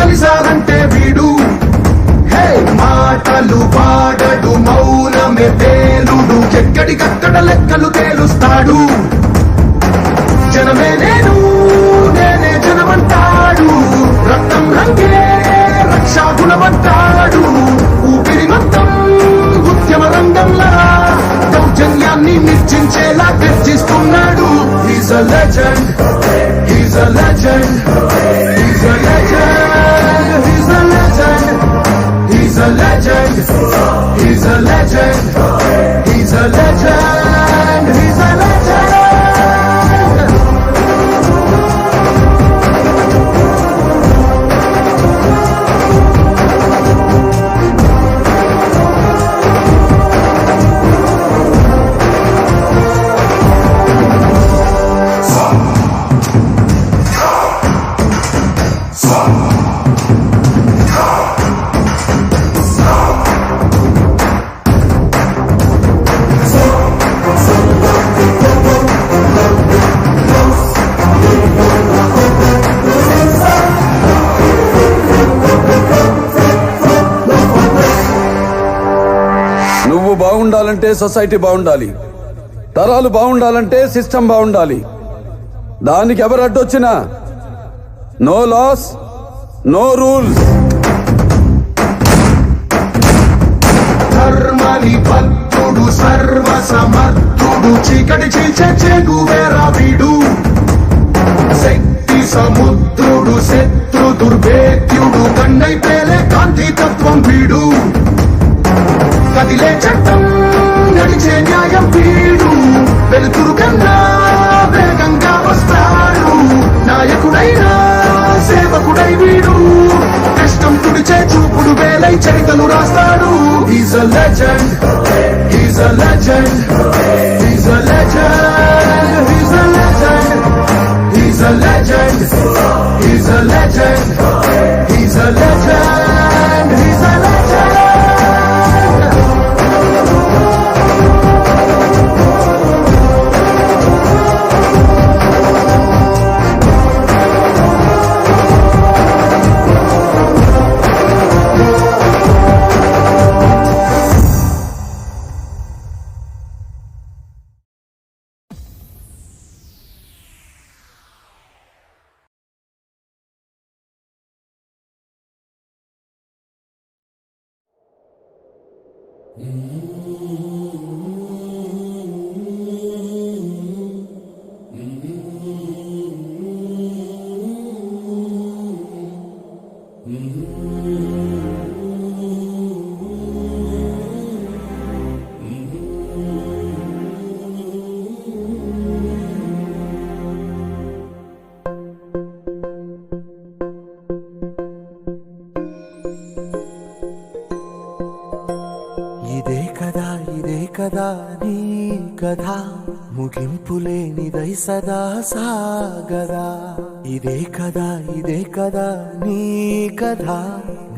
నువ్వు వీడు. హే మాటలు పాడడు మౌనమే తేలుడు ఎక్కడికక్కడ లెక్కలు తేలుస్తాడు. జనమే నేను నేనే జనమంటాడు. రక్తం రంగే రక్షాగుణమంటాడు ఊపిరి మొత్తం ఉద్యమ రంగంలా దౌర్జన్యాన్ని నిర్చించేలా గర్జిస్తున్నాడు. Is a legend is a legend is a legend నువ్వు బాగుండాలంటే సొసైటీ బాగుండాలి. తరాలు బాగుండాలంటే సిస్టమ్ బాగుండాలి. దానికి ఎవరు అడ్డొచ్చినా? No loss no rules. ధర్మని భక్తుడు సర్వ సమర్థుడు చీకటి చీల్చే చేగువేరా వీడు. పై చరితలు రాస్తాడు. Is a legend is a legend is a legend is a legend is a legend Mm-hmm. కదా నీ కథ? ముగింపు లేనిదై సదా సాగదా? ఇదే కదా ఇదే కదా నీ కథ?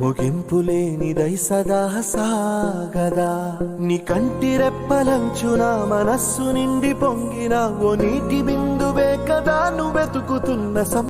ముగింపు లేనిదై సదా సాగదా? నీ కంటి రెప్పలంచున మనస్సు నిండి పొంగిన ఓ నీటి బిందువే కదా నువ్వెతుకుతున్న సం